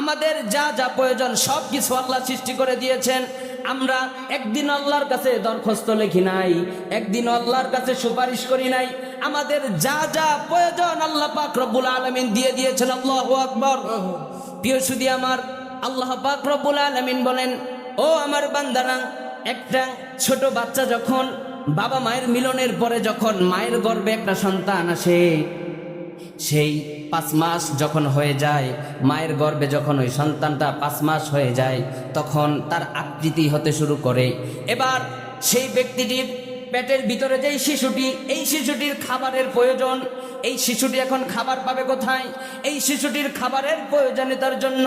আমাদের যা যা প্রয়োজন সব কিছু আল্লাহ সৃষ্টি করে দিয়েছেন। আমরা একদিন আল্লাহর কাছে দরখাস্ত লিখি নাই, একদিন আল্লাহর কাছে সুপারিশ করি নাই। আমাদের যা যা প্রয়োজন আল্লাহ পাক রব্বুল আলমিন দিয়ে দিয়েছেন, আল্লাহ আকবর। প্রিয় সুদি আমার, আল্লাহ পাক রব্বুল আলমিন বলেন, ও আমার বান্দারা, একটা ছোট বাচ্চা যখন বাবা মায়ের মিলনের পরে যখন মায়ের গর্ভে একটা সন্তান আসে সেই পাঁচ মাস যখন হয়ে যায়, মায়ের গর্ভে যখন ওই সন্তানটা পাঁচ মাস হয়ে যায়, তখন তার আকৃতি হতে শুরু করে। এবার সেই ব্যক্তিটির পেটের ভিতরে যেই শিশুটি, এই শিশুটির খাবারের প্রয়োজন, এই শিশুটি এখন খাবার পাবে কোথায়? এই শিশুটির খাবারের প্রয়োজনীয়তার জন্য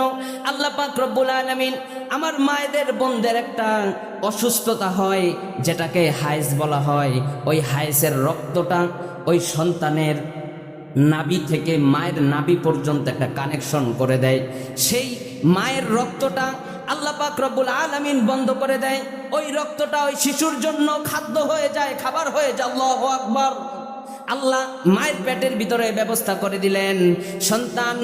আল্লাহ পাক রব্বুল আলমিন আমার মায়েদের বোনদের একটা অসুস্থতা হয়, যেটাকে হাইস বলা হয়। ওই হাইসের রক্তটা ওই সন্তানের নাভি থেকে মায়ের নাবি পর্যন্ত একটা কানেকশন করে দেয়। সেই মায়ের রক্তটা আল্লাহ পাক রব্বুল আলামিন বন্ধ করে দেয়। ওই রক্তটা ওই শিশুর জন্য খাদ্য হয়ে যায়, খাবার হয়ে যায়। আল্লাহ আকবর। আল্লাহ মায়ের পেটের ভিতরে ব্যবস্থা করে দিলেন। সন্তান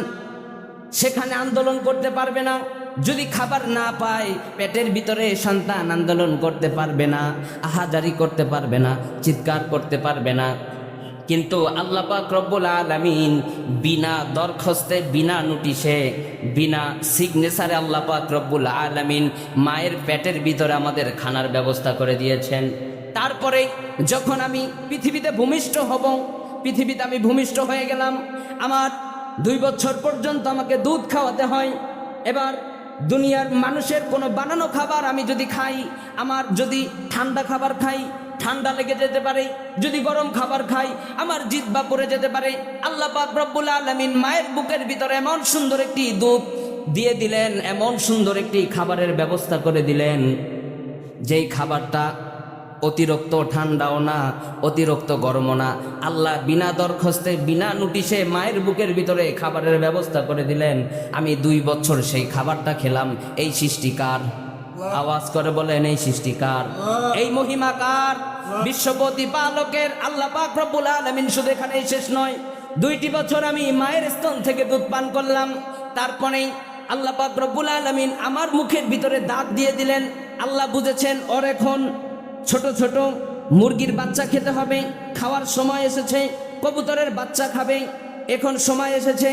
সেখানে আন্দোলন করতে পারবে না। যদি খাবার না পায়, পেটের ভিতরে সন্তান আন্দোলন করতে পারবে না, আহাজারি করতে পারবে না, চিৎকার করতে পারবে না। কিন্তু আল্লাহ পাক রব্বুল আলামিন বিনা দরখাস্তে, বিনা নোটিশে, বিনা সিগনেচারে আল্লাহ পাক রব্বুল আলামিন মায়ের পেটের ভিতরে আমাদের খানার ব্যবস্থা করে দিয়েছেন। তারপরে যখন আমি পৃথিবীতে ভূমিষ্ঠ হব, পৃথিবীতে আমি ভূমিষ্ঠ হয়ে গেলাম, আমার দুই বছর পর্যন্ত আমাকে দুধ খাওয়াতে হয়। এবার দুনিয়ার মানুষের কোনো বানানো খাবার আমি যদি খাই, আমার যদি ঠান্ডা খাবার খাই ঠান্ডা লেগে যেতে পারে, যদি গরম খাবার খাই, আমার জিদ বা পড়ে যেতে পারে। আল্লাহ রব্বুল আলমিন মায়ের বুকের ভিতরে এমন সুন্দর একটি দুধ দিয়ে দিলেন, এমন সুন্দর একটি খাবারের ব্যবস্থা করে দিলেন, যেই খাবারটা অতিরিক্ত ঠান্ডাও না, অতিরিক্ত গরমও না। আল্লাহ বিনা দরখাস্তে, বিনা নোটিশে মায়ের বুকের ভিতরে খাবারের ব্যবস্থা করে দিলেন। আমি দুই বছর সেই খাবারটা খেলাম, এই সৃষ্টিকার আওয়াজ করে বলেন এই সৃষ্টিকার এই মহিমাকার বিশ্বপতি পালকের আল্লাহ পাক রব্বুল আলামিন শুধু এখানেই শেষ নয় দুইটি বছর আমি মায়ের স্তন থেকে দুধ পান করলাম। তারপরেই আল্লাহ পাক রব্বুল আলামিন আমার মুখের ভিতরে দাঁত দিয়ে দিলেন। আল্লাহ বুঝেছেন ওর এখন ছোট ছোট মুরগির বাচ্চা খেতে হবে খাওয়ার সময় এসেছে কবুতরের বাচ্চা খাবে এখন সময় এসেছে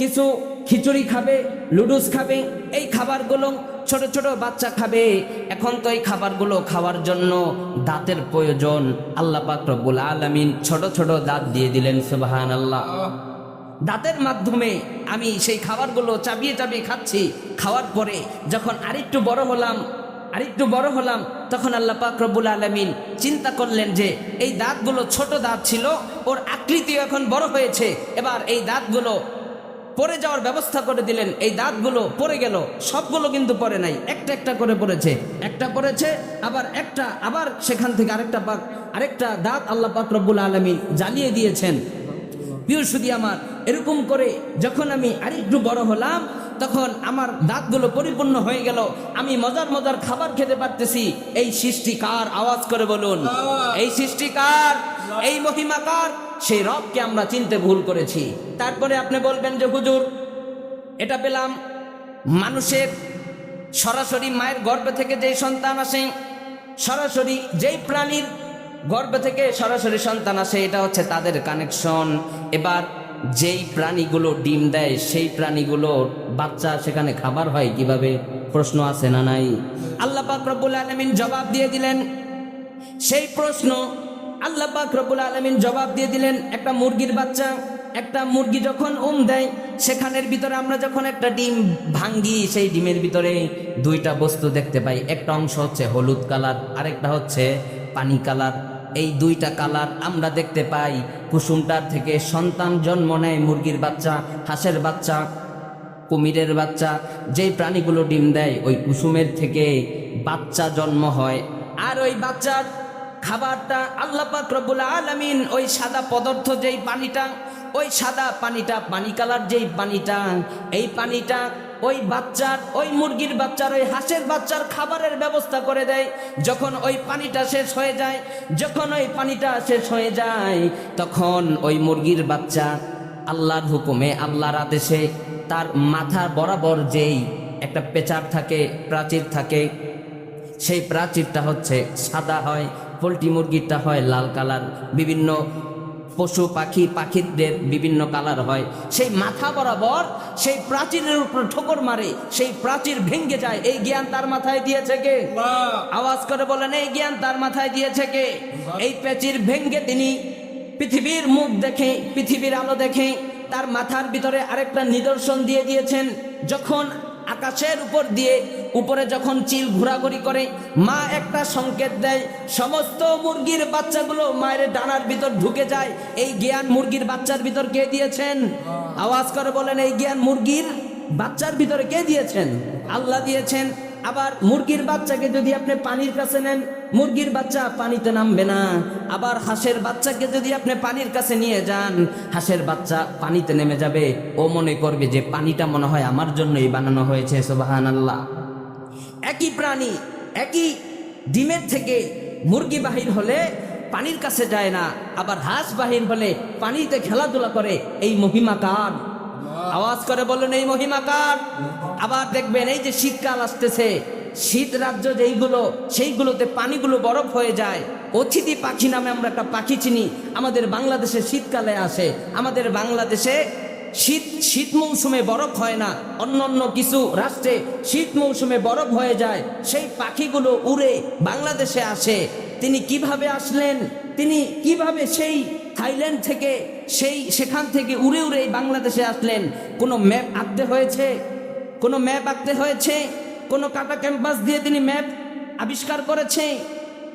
কিছু খিচুড়ি খাবে লুডুস খাবে এই খাবারগুলো ছোট ছোট বাচ্চা খাবে। এখন তো এই খাবারগুলো খাওয়ার জন্য দাঁতের প্রয়োজন। আল্লাহ পাক রব্বুল আলামিন ছোট ছোট দাঁত দিয়ে দিলেন সুবাহান আল্লাহ দাঁতের মাধ্যমে আমি সেই খাবারগুলো চাবিয়ে চাবিয়ে খাচ্ছি। খাওয়ার পরে যখন আরেকটু বড় হলাম, আরেকটু বড় হলাম, তখন আল্লাহ পাক রব্বুল আলমিন চিন্তা করলেন যে, এই দাঁতগুলো ছোট দাঁত ছিল, ওর আকৃতি এখন বড় হয়েছে। এবার এই দাঁতগুলো পড়ে যাওয়ার ব্যবস্থা করে দিলেন। এই দাঁতগুলো পড়ে গেল সবগুলো কিন্তু পরে নাই। একটা একটা করে পড়েছে। একটা পড়েছে আবার একটা আবার সেখান থেকে আরেকটা পাক আরেকটা দাঁত আল্লাহ পাক রব্বুল আলমিন জ্বালিয়ে দিয়েছেন। প্রিয় সুদি আমার এরকম করে যখন আমি আরেকটু বড় হলাম তখন আমার দাঁতগুলো পরিপূর্ণ হয়ে গেল। আমি মজার মজার খাবার খেতে পারতেছি। এই সৃষ্টিকার আওয়াজ করে বলুন। এই সৃষ্টিকার এই মহিমাকার সেই রবকে আমরা চিনতে ভুল করেছি। তারপরে আপনি বলবেন যে, হুজুর, এটা পেলাম। মানুষের সরাসরি মায়ের গর্ভ থেকে যেই সন্তান আসে, সরাসরি যেই প্রাণীর গর্ভ থেকে সরাসরি সন্তান আসে, এটা হচ্ছে তাদের কানেকশন এবার যেই প্রাণীগুলো ডিম দেয়, সেই প্রাণীগুলো বাচ্চা সেখানে খাবার হয় কীভাবে? প্রশ্ন আছে না নাই? আল্লাহ পাক রব্বুল আলমিন জবাব দিয়ে দিলেন, সেই প্রশ্ন আল্লাহ পাক রব্বুল আলমিন জবাব দিয়ে দিলেন, একটা মুরগির বাচ্চা, একটা মুরগি যখন উম দেয়, সেখানের ভিতরে আমরা যখন একটা ডিম ভাঙ্গি, সেই ডিমের ভিতরে দুইটা বস্তু দেখতে পাই। একটা অংশ হচ্ছে হলুদ কালার, আরেকটা হচ্ছে পানি কালার। এই দুইটা কালার আমরা দেখতে পাই। কুসুমটার থেকে সন্তান জন্ম নেয় মুরগির বাচ্চা, হাঁসের বাচ্চা, কুমিরের বাচ্চা। যেই প্রাণীগুলো ডিম দেয়, ওই কুসুমের থেকে বাচ্চা জন্ম হয়। আর ওই বাচ্চার খাবারটা আল্লাহ পাক আলামিন ওই সাদা পদার্থ যেই পানিটা, ওই সাদা পানিটা, পানি কালার যেই পানিটা, এই পানিটা ওই বাচ্চার, ওই মুরগির বাচ্চার, ওই হাঁসের বাচ্চার খাবারের ব্যবস্থা করে দেয়। যখন ওই পানিটা শেষ হয়ে যায়, যখন ওই পানিটা শেষ হয়ে যায়, তখন ওই মুরগির বাচ্চা আল্লাহর হুকুমে, আল্লাহর আদেশে তার মাথা বরাবর যেই একটা পেচার থাকে, প্রাচীর থাকে, সেই প্রাচীরটা হচ্ছে সাদা হয়। পোলট্রি মুরগিটা হয় লাল কালার বিভিন্ন পশু পাখি পাখিদের বিভিন্ন কালার হয়। সেই মাথা বরাবর সেই প্রাচীরের উপর ঠোকর মারে সেই প্রাচীর ভেঙ্গে যায়। এই জ্ঞান তার মাথায় দিয়েছে কে? আওয়াজ করে বলেন এই জ্ঞান তার মাথায় দিয়েছে কে? এই প্রাচীর ভেঙ্গে তিনি পৃথিবীর মুখ দেখে পৃথিবীর আলো দেখে তার মাথার ভিতরে আরেকটা নিদর্শন দিয়ে দিয়েছেন। যখন আকাশের উপর দিয়ে উপরে যখন চিল ঘোরাঘুরি করে, মা একটা সংকেত দেয়, সমস্ত মুরগির বাচ্চাগুলো মায়ের ডানার ভিতর ঢুকে যায়। এই জ্ঞান মুরগির বাচ্চার ভিতর কে দিয়েছেন? আওয়াজ করে বলেন, এই জ্ঞান মুরগির বাচ্চার ভিতরে কে দিয়েছেন? আল্লাহ দিয়েছেন। আবার মুরগির বাচ্চাকে যদি আপনি পানির কাছে নেন, মুরগির বাচ্চা পানিতে নামবে না। আবার হাঁসের বাচ্চাকে যদি আপনি পানির কাছে নিয়ে যান, হাঁসের বাচ্চা পানিতে নেমে যাবে। ও মনে করবে যে পানিটা মনে হয় আমার জন্যই বানানো হয়েছে সোবাহান আল্লাহ একই প্রাণী, একই ডিমের থেকে মুরগি বাহির হলে পানির কাছে যায় না। আবার হাঁস বাহির হলে পানিতে খেলাধুলা করে, এই মহিমা কার? করে বললেন, এই মহিমা কার? আবার দেখবেন, এই যে শীতকাল আসতেছে শীত রাজ্য যেইগুলো, সেইগুলোতে পানিগুলো বরফ হয়ে যায়। অতিথি পাখি নামে আমরা একটা পাখি চিনি। আমাদের বাংলাদেশে শীতকালে আসে। আমাদের বাংলাদেশে শীত শীত মৌসুমে বরফ হয় না। অন্য অন্য কিছু রাষ্ট্রে শীত মৌসুমে বরফ হয়ে যায়। সেই পাখিগুলো উড়ে বাংলাদেশে আসে। তিনি কীভাবে আসলেন? তিনি কীভাবে সেই থাইল্যান্ড থেকে সেই, সেখান থেকে উড়ে উড়ে বাংলাদেশে আসলেন। কোনো ম্যাপ আঁকতে হয়েছে? কোনো ম্যাপ আঁকতে হয়েছে? কোনো কাটা ক্যাম্পাস দিয়ে তিনি ম্যাপ আবিষ্কার করেছে?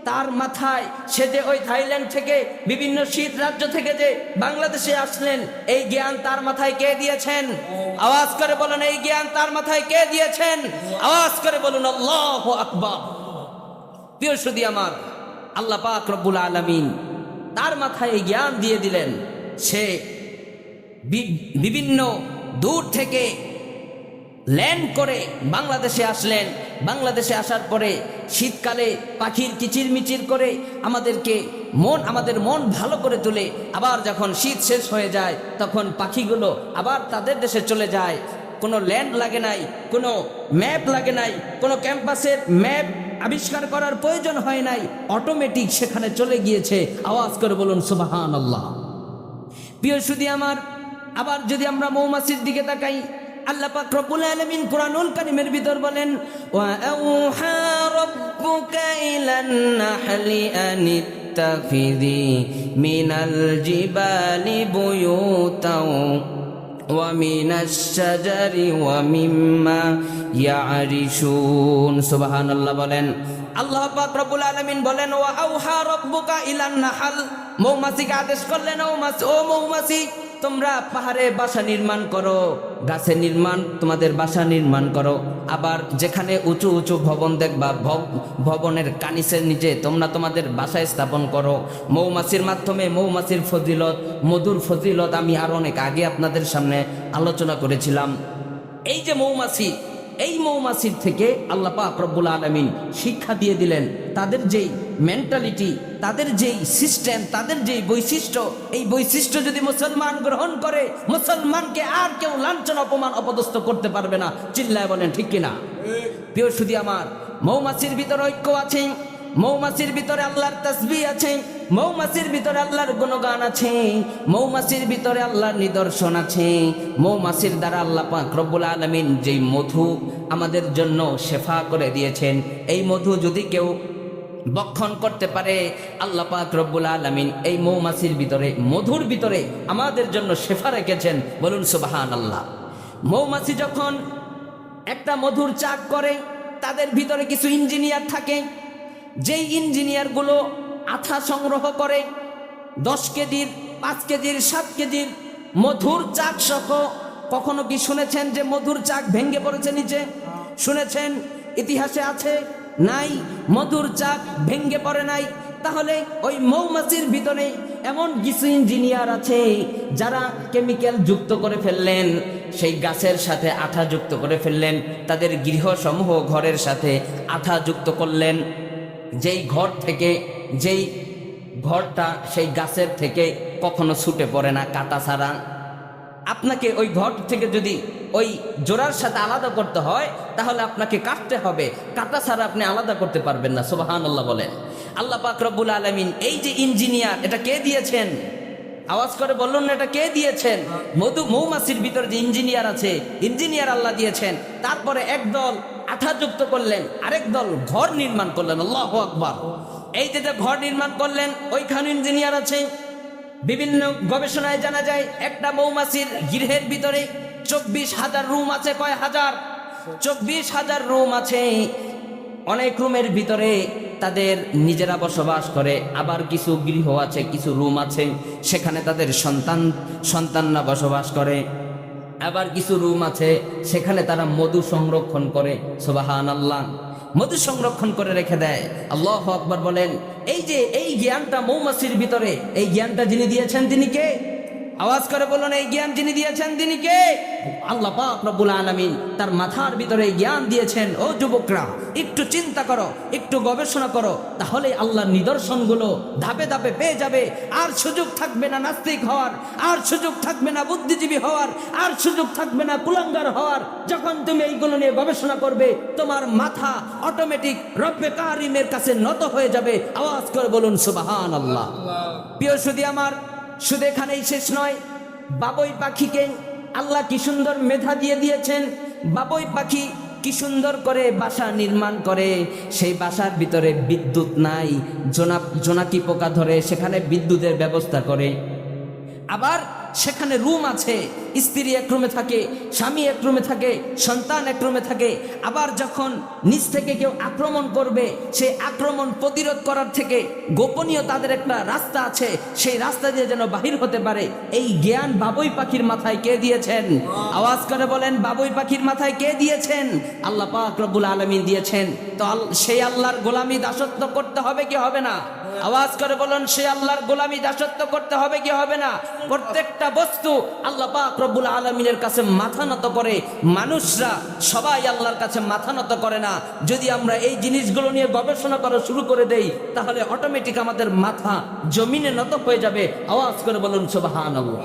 তার মাথায় সে যে ওই থাইল্যান্ড থেকে বিভিন্ন শীত রাজ্য থেকে যে বাংলাদেশে আসলেন, এই জ্ঞান তার মাথায় কে দিয়েছেন? আওয়াজ করে বলুন, এই জ্ঞান তার মাথায় কে দিয়েছেন? আওয়াজ করে বলুন, আল্লাহ আকবর। প্রিয় সুদি আমার, আল্লাহ পাক রব্বুল আলমিন তার মাথায় জ্ঞান দিয়ে দিলেন। সে বিভিন্ন দূর থেকে ল্যান্ড করে বাংলাদেশে আসলেন। বাংলাদেশে আসার পরে শীতকালে পাখির কিচির মিচির করে আমাদেরকে মন, আমাদের মন ভালো করে তোলে আবার যখন শীত শেষ হয়ে যায়, তখন পাখিগুলো আবার তাদের দেশে চলে যায়। কোনো ল্যান্ড লাগে নাই, কোনো ম্যাপ লাগে নাই, কোনো ক্যাম্পাসের ম্যাপ আবিষ্কার করার প্রয়োজন হয় নাই অটোমেটিক সেখানে চলে গিয়েছে। আওয়াজ করে বলুন সুবাহান আল্লাহ প্রিয় সুদি আমার, আবার যদি আমরা মৌমাছির দিকে তাকাই, আল্লাহ পাক রব্বুল আলামিন কোরআনুল কারীমের ভিতর বলেন, ওয়া আউহা রাব্বুকা ইলান নাহলি আনিত্তাখিযি মিনাল জিবালি বুয়ুতাও ওয়া الشجر ومما يعرشون. سبحان الله বলেন, আল্লাহ পাক রব্বুল আলামিন বলেন, ওয়া আউহা রাব্বুকা ইলান নাহাল। মৌমাছিকে আদেশ করলেন ও মৌমাছি তোমরা পাহাড়ে বাসা নির্মাণ করো, গাছে নির্মাণ, তোমাদের বাসা নির্মাণ করো। আবার যেখানে উঁচু উঁচু ভবন দেখবা, ভব- ভবনের কানিসের নিচে তোমরা তোমাদের বাসা স্থাপন করো। মৌমাছির মাধ্যমে মৌমাছির ফজিলত, মধুর ফজিলত আমি আর অনেক আগে আপনাদের সামনে আলোচনা করেছিলাম। এই যে মৌমাছি এই মৌমাছির থেকে আল্লাহ পাক রব্বুল আলমিন শিক্ষা দিয়ে দিলেন তাদের যেই মেন্টালিটি তাদের যেই সিস্টেম তাদের যেই বৈশিষ্ট্য এই বৈশিষ্ট্য যদি মুসলমান গ্রহণ করে মুসলমানকে আর কেউ লাঞ্ছন অপমান অপদস্থ করতে পারবে না। চিল্লায় বলেন ঠিক কিনা? প্রিয় শুধু আমার মৌমাছির ভিতরে ঐক্য আছে। মৌমাছির ভিতরে আল্লাহর তসবি আছে, মৌমাছির ভিতরে আল্লাহর গুণগান আছে, মৌমাছির ভিতরে আল্লাহর নিদর্শন আছে। মৌমাছির দ্বারা আল্লাহ পাক রব্বুল আলমিন যেই মধু আমাদের জন্য শেফা করে দিয়েছেন, এই মধু যদি কেউ বক্ষণ করতে পারে, আল্লাহ পাক রব্বুল আলমিন এই মৌমাছির ভিতরে, মধুর ভিতরে আমাদের জন্য শেফা রেখেছেন, বলুন সুবাহান আল্লাহ মৌমাছি যখন একটা মধুর চাক করে, তাদের ভিতরে কিছু ইঞ্জিনিয়ার থাকে যেই ইঞ্জিনিয়ারগুলো আঠা সংগ্রহ করে, দশ কেজির, পাঁচ কেজির, সাত কেজির মধুর চাক সহ, কখনো কি শুনেছেন যে মধুর চাক ভেঙে পড়েছে নিচে? শুনেছেন? ইতিহাসে আছে? নাই। মধুর চাক ভেঙে পড়ে নাই। তাহলে ওই মৌমাছির ভিতরে এমন কিছু ইঞ্জিনিয়ার আছে যারা কেমিক্যাল যুক্ত করে ফেললেন, সেই গাছের সাথে আঠা যুক্ত করে ফেললেন, তাদের গৃহসমূহ ঘরের সাথে আঠা যুক্ত করলেন। যেই ঘর থেকে, যেই ঘরটা সেই গাছের থেকে কখনো ছুটে পড়ে না কাটা ছাড়া। আপনাকে ওই ঘর থেকে যদি ওই জোড়ার সাথে আলাদা করতে হয়, তাহলে আপনাকে কাটতে হবে। কাটা ছাড়া আপনি আলাদা করতে পারবেন না সোবাহান আল্লাহ বলেন। আল্লাহ রব্বুল আলমিন, এই যে ইঞ্জিনিয়ার, এটা কে দিয়েছেন? আওয়াজ করে বললেন না, এটা কে দিয়েছেন? মধু মৌমাছির ভিতরে যে ইঞ্জিনিয়ার আছে, ইঞ্জিনিয়ার আল্লাহ দিয়েছেন। তারপরে একদল আঠা যুক্ত করলেন। আরেক দল ঘর নির্মাণ করলেন, আল্লাহ আকবার। এই যে ঘর নির্মাণ করলেন, ওইখানে ইঞ্জিনিয়ার আছে। বিভিন্ন গবেষণায় জানা যায়, একটা মৌমাছির গৃহের ভিতরে চব্বিশ হাজার রুম আছে, কয় হাজার? চব্বিশ হাজার রুম আছে। অনেক রুমের ভিতরে তাদের নিজেরা বসবাস করে। আবার কিছু গৃহ আছে, কিছু রুম আছে, সেখানে তাদের সন্তান, সন্তানরা বসবাস করে। আবার কিছু রুম আছে, সেখানে তারা মধু সংরক্ষণ করে সোবাহান আল্লাহ মধু সংরক্ষণ করে রেখে দেয়। আল্লাহ আকবর বলেন, এই যে, এই জ্ঞানটা মৌমাছির ভিতরে, এই জ্ঞানটা যিনি দিয়েছেন তিনি কে? আওয়াজ করে বলুন এই জ্ঞান যিনি দিয়েছেন তিনি কে? আল্লাহ পাক রব্বুল আলামিন তার মাথার ভিতরে জ্ঞান দিয়েছেন ও যুবকরা একটু চিন্তা করো একটু গবেষণা করো তাহলে আল্লাহর নিদর্শনগুলো ধাপে ধাপে পেয়ে যাবে। আর সুযোগ থাকবে না নাস্তিক হওয়ার আর সুযোগ থাকবে না বুদ্ধিজীবী হওয়ার আর সুযোগ থাকবে না কুলাঙ্গার হওয়ার। যখন তুমি এইগুলো নিয়ে গবেষণা করবে তোমার মাথা অটোমেটিক রব্বে কারিমের কাছে নত হয়ে যাবে। আওয়াজ করে বলুন সুবাহান আল্লাহ। প্রিয় সুদি আমার শুধু এখানেই শেষ নয়, বাবই পাখিকে আল্লাহ কি সুন্দর মেধা দিয়ে দিয়েছেন, বাবই পাখি কি সুন্দর করে বাসা নির্মাণ করে, সেই বাসার ভিতরে বিদ্যুৎ নাই জোনা জোনাকি পোকা ধরে সেখানে বিদ্যুতের ব্যবস্থা করে। আবার সেখানে রুম আছে। স্ত্রী এক রুমে থাকে, স্বামী এক রুমে থাকে, সন্তান এক রুমে থাকে। আবার যখন নিচ থেকে কেউ আক্রমণ করবে সেই আক্রমণ প্রতিরোধ করার থেকে গোপনীয় তাদের একটা রাস্তা আছে। সেই রাস্তা দিয়ে যেন বাহির হতে পারে। এই জ্ঞান বাবুই পাখির মাথায় কে দিয়েছেন? আওয়াজ করে বলেন, বাবুই পাখির মাথায় কে দিয়েছেন? আল্লাহ পাক রব্বুল আলমিন দিয়েছেন। তো সেই আল্লাহর গোলামি দাসত্ব করতে হবে কি হবে না? আওয়াজ করে বলেন, সে আল্লাহর গোলামি দাসত্ব করতে হবে কি হবে না? প্রত্যেকটা বস্তু আল্লাহ পাক রব্বুল আলমিনের কাছে মাথা নত করে, মানুষরা সবাই আল্লাহর কাছে মাথা নত করে না। যদি আমরা এই জিনিসগুলো নিয়ে গবেষণা করা শুরু করে দেই, তাহলে অটোমেটিক আমাদের মাথা জমিনে নত হয়ে যাবে। আওয়াজ করে বলুন, সুবহানাল্লাহ।